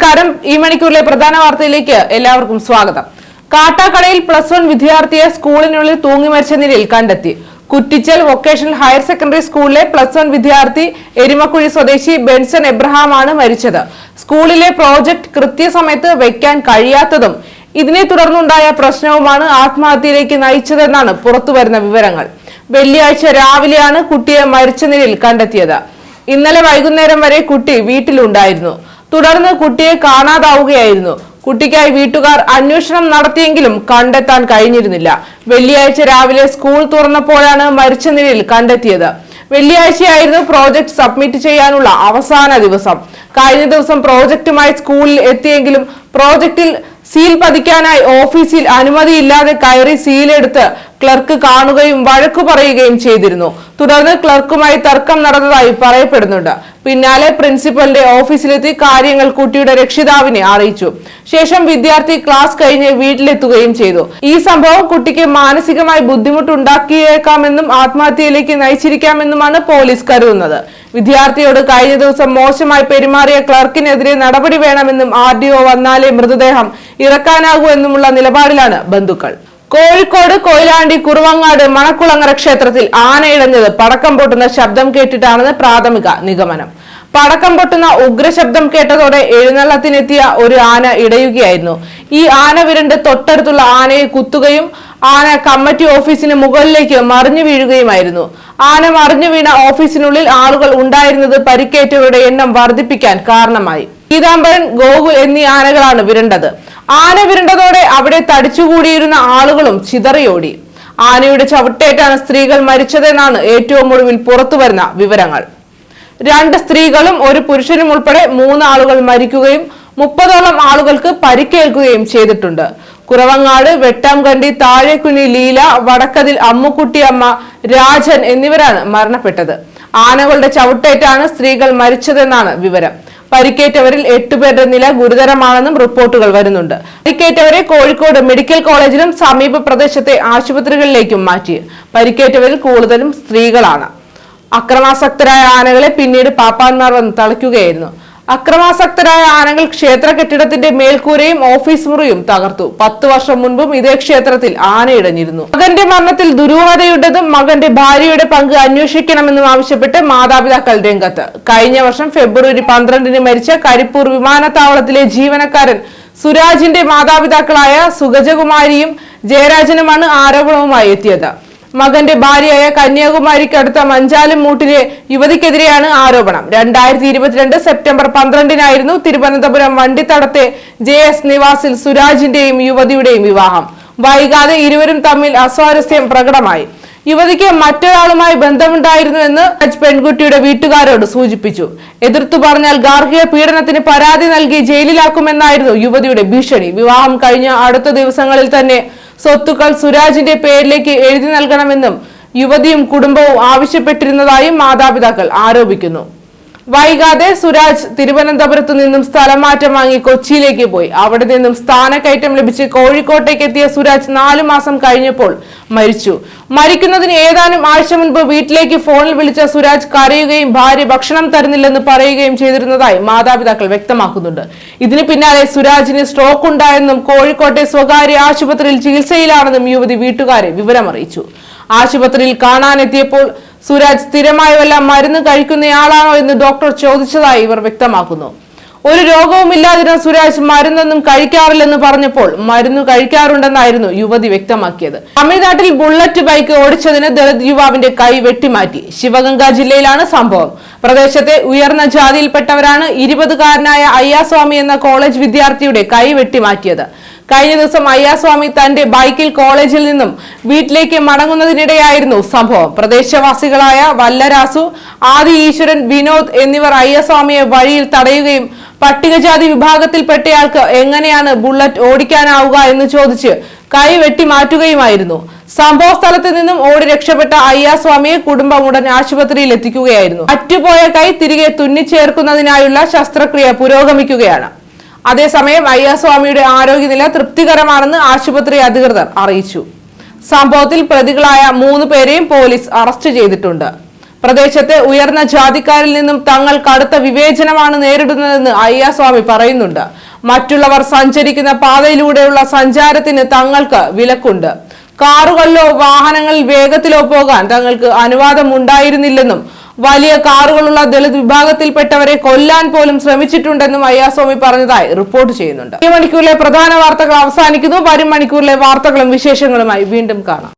നമസ്കാരം. ഈ മണിക്കൂറിലെ പ്രധാന വാർത്തയിലേക്ക് എല്ലാവർക്കും സ്വാഗതം. കാട്ടാക്കടയിൽ പ്ലസ് വൺ വിദ്യാർത്ഥിയെ സ്കൂളിനുള്ളിൽ തൂങ്ങി മരിച്ച നിലയിൽ കണ്ടെത്തി. കുറ്റിച്ചൽ വൊക്കേഷണൽ ഹയർ സെക്കൻഡറി സ്കൂളിലെ പ്ലസ് വൺ വിദ്യാർത്ഥി എരുമക്കുഴി സ്വദേശി ബെൻസൺ എബ്രഹാമാണ് മരിച്ചത്. സ്കൂളിലെ പ്രോജക്ട് കൃത്യസമയത്ത് വെക്കാൻ കഴിയാത്തതും ഇതിനെ തുടർന്നുണ്ടായ പ്രശ്നവുമാണ് ആത്മഹത്യയിലേക്ക് നയിച്ചതെന്നാണ് പുറത്തുവരുന്ന വിവരങ്ങൾ. വെള്ളിയാഴ്ച രാവിലെയാണ് കുട്ടിയെ മരിച്ച നിലയിൽ കണ്ടെത്തിയത്. ഇന്നലെ വൈകുന്നേരം വരെ കുട്ടി വീട്ടിലുണ്ടായിരുന്നു. തുടർന്ന് കുട്ടിയെ കാണാതാവുകയായിരുന്നു. കുട്ടിക്കായി വീട്ടുകാർ അന്വേഷണം നടത്തിയെങ്കിലും കണ്ടെത്താൻ കഴിഞ്ഞിരുന്നില്ല. വെള്ളിയാഴ്ച രാവിലെ സ്കൂൾ തുറന്നപ്പോഴാണ് മരിച്ച നിലയിൽ കണ്ടെത്തിയത്. വെള്ളിയാഴ്ചയായിരുന്നു പ്രോജക്ട് സബ്മിറ്റ് ചെയ്യാനുള്ള അവസാന ദിവസം. കഴിഞ്ഞ ദിവസം പ്രോജക്റ്റുമായി സ്കൂളിൽ എത്തിയെങ്കിലും പ്രോജക്റ്റിൽ സീൽ പതിക്കാനായി ഓഫീസിൽ അനുമതിയില്ലാതെ കയറി സീലെടുത്ത് ക്ലർക്ക് കാണുകയും വഴക്കു പറയുകയും ചെയ്തിരുന്നു. തുടർന്ന് ക്ലർക്കുമായി തർക്കം നടന്നതായി പറയപ്പെടുന്നുണ്ട്. പിന്നാലെ പ്രിൻസിപ്പലിന്റെ ഓഫീസിലെത്തി കാര്യങ്ങൾ കുട്ടിയുടെ രക്ഷിതാവിനെ അറിയിച്ചു. ശേഷം വിദ്യാർത്ഥി ക്ലാസ് കഴിഞ്ഞ് വീട്ടിലെത്തുകയും ചെയ്തു. ഈ സംഭവം കുട്ടിക്ക് മാനസികമായി ബുദ്ധിമുട്ടുണ്ടാക്കിയേക്കാമെന്നും ആത്മഹത്യയിലേക്ക് നയിച്ചിരിക്കാമെന്നുമാണ് പോലീസ് കരുതുന്നത്. വിദ്യാർത്ഥിയോട് കഴിഞ്ഞ ദിവസം മോശമായി പെരുമാറിയ ക്ലർക്കിനെതിരെ നടപടി വേണമെന്നും ആർ വന്നാലേ മൃതദേഹം ഇറക്കാനാകൂ എന്നുമുള്ള നിലപാടിലാണ് ബന്ധുക്കൾ. കോഴിക്കോട് കൊയിലാണ്ടി കുറുവങ്ങാട് മണക്കുളങ്ങര ക്ഷേത്രത്തിൽ ആനയിടഞ്ഞത് പടക്കം പൊട്ടുന്ന ശബ്ദം കേട്ടിട്ടാണെന്ന് പ്രാഥമിക നിഗമനം. പടക്കം പൊട്ടുന്ന ഉഗ്രശബ്ദം കേട്ടതോടെ എഴുന്നള്ളത്തിനെത്തിയ ഒരു ആന ഇടയുകയായിരുന്നു. ഈ ആന വിരണ്ട് തൊട്ടടുത്തുള്ള ആനയെ കുത്തുകയും ആന കമ്മിറ്റി ഓഫീസിന് മുകളിലേക്ക് മറിഞ്ഞു വീഴുകയുമായിരുന്നു. ആന മറിഞ്ഞു വീണ ഓഫീസിനുള്ളിൽ ആളുകൾ ഉണ്ടായിരുന്നത് പരിക്കേറ്റവരുടെ എണ്ണം വർദ്ധിപ്പിക്കാൻ കാരണമായി. പീതാംബരൻ ഗോകുൽ എന്നീ ആനകളാണ് വിരണ്ടത്. ആന വിരണ്ടതോടെ അവിടെ തടിച്ചുകൂടിയിരുന്ന ആളുകളും ചിതറിയോടി. ആനയുടെ ചവിട്ടേറ്റാണ് സ്ത്രീകൾ മരിച്ചതെന്നാണ് ഏറ്റവും ഒടുവിൽ പുറത്തുവരുന്ന വിവരങ്ങൾ. രണ്ട് സ്ത്രീകളും ഒരു പുരുഷനും ഉൾപ്പെടെ മൂന്ന് ആളുകൾ മരിക്കുകയും മുപ്പതോളം ആളുകൾക്ക് പരിക്കേൽക്കുകയും ചെയ്തിട്ടുണ്ട്. കുറവങ്ങാട് വെട്ടാംകണ്ടി താഴെക്കുനി ലീല വടക്കതിൽ അമ്മുക്കുട്ടിയമ്മ രാജൻ എന്നിവരാണ് മരണപ്പെട്ടത്. ആനകളുടെ ചവിട്ടേറ്റാണ് സ്ത്രീകൾ മരിച്ചതെന്നാണ് വിവരം. പരിക്കേറ്റവരിൽ എട്ടുപേരുടെ നില ഗുരുതരമാണെന്നും റിപ്പോർട്ടുകൾ വരുന്നുണ്ട്. പരിക്കേറ്റവരെ കോഴിക്കോട് മെഡിക്കൽ കോളേജിലും സമീപ പ്രദേശത്തെ ആശുപത്രികളിലേക്കും മാറ്റി. പരിക്കേറ്റവരിൽ കൂടുതലും സ്ത്രീകളാണ്. അക്രമാസക്തരായ ആനകളെ പിന്നീട് പാപ്പാന്മാർ വന്ന് തളയ്ക്കുകയായിരുന്നു അക്രമാസക്തരായ ആനകൾ ക്ഷേത്ര കെട്ടിടത്തിന്റെ മേൽക്കൂരയും ഓഫീസ് മുറിയും തകർത്തു. പത്ത് വർഷം മുൻപും ഇതേ ക്ഷേത്രത്തിൽ ആനയിടഞ്ഞിരുന്നു മകന്റെ മരണത്തിൽ ദുരൂഹതയുണ്ടെന്നും മകന്റെ ഭാര്യയുടെ പങ്ക് അന്വേഷിക്കണമെന്നും ആവശ്യപ്പെട്ട് മാതാപിതാക്കൾ രംഗത്ത്. കഴിഞ്ഞ വർഷം ഫെബ്രുവരി പന്ത്രണ്ടിന് മരിച്ച കരിപ്പൂർ വിമാനത്താവളത്തിലെ ജീവനക്കാരൻ സുരാജിന്റെ മാതാപിതാക്കളായ സുഗജകുമാരിയും ജയരാജനുമാണ് ആരോപണവുമായി എത്തിയത്. മകന്റെ ഭാര്യയായ കന്യാകുമാരിക്കടുത്ത മഞ്ചാലും മൂട്ടിലെ യുവതിക്കെതിരെയാണ് ആരോപണം. രണ്ടായിരത്തി ഇരുപത്തിരണ്ട് സെപ്റ്റംബർ പന്ത്രണ്ടിനായിരുന്നു തിരുവനന്തപുരം വണ്ടിത്തടത്തെ ജെ എസ് നിവാസിൽ സുരാജിന്റെയും യുവതിയുടെയും വിവാഹം. വൈകാതെ ഇരുവരും തമ്മിൽ അസ്വാരസ്യം പ്രകടമായി. യുവതിക്ക് മറ്റൊരാളുമായി ബന്ധമുണ്ടായിരുന്നു എന്ന് രാജ് പെൺകുട്ടിയുടെ വീട്ടുകാരോട് സൂചിപ്പിച്ചു. എതിർത്തു പറഞ്ഞാൽ ഗാർഹിക പീഡനത്തിന് പരാതി നൽകി ജയിലിലാക്കുമെന്നായിരുന്നു യുവതിയുടെ ഭീഷണി. വിവാഹം കഴിഞ്ഞ അടുത്ത ദിവസങ്ങളിൽ തന്നെ സ്വത്തുക്കൾ സുരാജിന്റെ പേരിലേക്ക് എഴുതി നൽകണമെന്നും യുവതിയും കുടുംബവും ആവശ്യപ്പെട്ടിരുന്നതായും മാതാപിതാക്കൾ ആരോപിക്കുന്നു. വൈകാതെ സുരാജ് തിരുവനന്തപുരത്തു നിന്നും സ്ഥലം മാറ്റം വാങ്ങി കൊച്ചിയിലേക്ക് പോയി. അവിടെ നിന്നും സ്ഥാനക്കയറ്റം ലഭിച്ച് കോഴിക്കോട്ടേക്ക് എത്തിയ സുരാജ് നാലു മാസം കഴിഞ്ഞപ്പോൾ മരിച്ചു. മരിക്കുന്നതിന് ഏതാനും ആഴ്ച മുൻപ് വീട്ടിലേക്ക് ഫോണിൽ വിളിച്ച സുരാജ് കരയുകയും ഭാര്യ ഭക്ഷണം തരുന്നില്ലെന്ന് പറയുകയും ചെയ്തിരുന്നതായി മാതാപിതാക്കൾ വ്യക്തമാക്കുന്നുണ്ട്. ഇതിന് പിന്നാലെ സുരാജിന് സ്ട്രോക്ക് ഉണ്ടായെന്നും കോഴിക്കോട്ടെ സ്വകാര്യ ആശുപത്രിയിൽ ചികിത്സയിലാണെന്നും യുവതി വീട്ടുകാരെ വിവരമറിയിച്ചു. ആശുപത്രിയിൽ കാണാനെത്തിയപ്പോൾ സുരാജ് സ്ഥിരമായി വല്ല മരുന്ന് കഴിക്കുന്നയാളാണോ എന്ന് ഡോക്ടർ ചോദിച്ചതായി ഇവർ വ്യക്തമാക്കുന്നു. ഒരു രോഗവും ഇല്ലാതിരുന്ന സുരാജ് മരുന്നൊന്നും കഴിക്കാറില്ലെന്ന് പറഞ്ഞപ്പോൾ മരുന്ന് കഴിക്കാറുണ്ടെന്നായിരുന്നു യുവതി വ്യക്തമാക്കിയത്. തമിഴ്നാട്ടിൽ ബുള്ളറ്റ് ബൈക്ക് ഓടിച്ചതിന് ദളിത് യുവാവിന്റെ കൈ വെട്ടിമാറ്റി. ശിവഗംഗ ജില്ലയിലാണ് സംഭവം. പ്രദേശത്തെ ഉയർന്ന ജാതിയിൽപ്പെട്ടവരാണ് ഇരുപതുകാരനായ അയ്യാസ്വാമി എന്ന കോളേജ് വിദ്യാർത്ഥിയുടെ കൈ വെട്ടിമാറ്റിയത്. കഴിഞ്ഞ ദിവസം അയ്യാസ്വാമി തന്റെ ബൈക്കിൽ കോളേജിൽ നിന്നും വീട്ടിലേക്ക് മടങ്ങുന്നതിനിടെയായിരുന്നു സംഭവം. പ്രദേശവാസികളായ വല്ലരാസു ആദി ഈശ്വരൻ വിനോദ് എന്നിവർ അയ്യസ്വാമിയെ വഴിയിൽ തടയുകയും പട്ടികജാതി വിഭാഗത്തിൽപ്പെട്ടയാൾക്ക് എങ്ങനെയാണ് ബുള്ളറ്റ് ഓടിക്കാനാവുക എന്ന് ചോദിച്ച് കൈ വെട്ടി മാറ്റുകയുമായിരുന്നു. സംഭവ സ്ഥലത്ത് നിന്നും ഓടി രക്ഷപ്പെട്ട അയ്യാസ്വാമിയെ കുടുംബം ഉടൻ ആശുപത്രിയിൽ എത്തിക്കുകയായിരുന്നു. അറ്റുപോയ കൈ തിരികെ തുന്നിച്ചേർക്കുന്നതിനായുള്ള ശസ്ത്രക്രിയ പുരോഗമിക്കുകയാണ്. അതേസമയം അയ്യാസ്വാമിയുടെ ആരോഗ്യനില തൃപ്തികരമാണെന്ന് ആശുപത്രി അധികൃതർ അറിയിച്ചു. സംഭവത്തിൽ പ്രതികളായ മൂന്ന് പേരെയും പോലീസ് അറസ്റ്റ് ചെയ്തിട്ടുണ്ട്. പ്രദേശത്തെ ഉയർന്ന ജാതിക്കാരിൽ നിന്നും തങ്ങൾ കടുത്ത വിവേചനമാണ് നേരിടുന്നതെന്ന് അയ്യാസ്വാമി പറയുന്നുണ്ട്. മറ്റുള്ളവർ സഞ്ചരിക്കുന്ന പാതയിലൂടെയുള്ള സഞ്ചാരത്തിന് തങ്ങൾക്ക് വിലക്കുണ്ട്. കാറുകളിലോ വാഹനങ്ങളിൽ വേഗത്തിലോ പോകാൻ തങ്ങൾക്ക് അനുവാദം ഉണ്ടായിരുന്നില്ലെന്നും വലിയ കാറുകളുള്ള ദളിത് വിഭാഗത്തിൽപ്പെട്ടവരെ കൊല്ലാൻ പോലും ശ്രമിച്ചിട്ടുണ്ടെന്നും അയ്യാസ്വാമി പറഞ്ഞതായി റിപ്പോർട്ട് ചെയ്യുന്നുണ്ട്. ഈ മണിക്കൂറിലെ പ്രധാന വാർത്തകൾ അവസാനിക്കുന്നു. വരും മണിക്കൂറിലെ വാർത്തകളും വിശേഷങ്ങളുമായി വീണ്ടും കാണാം.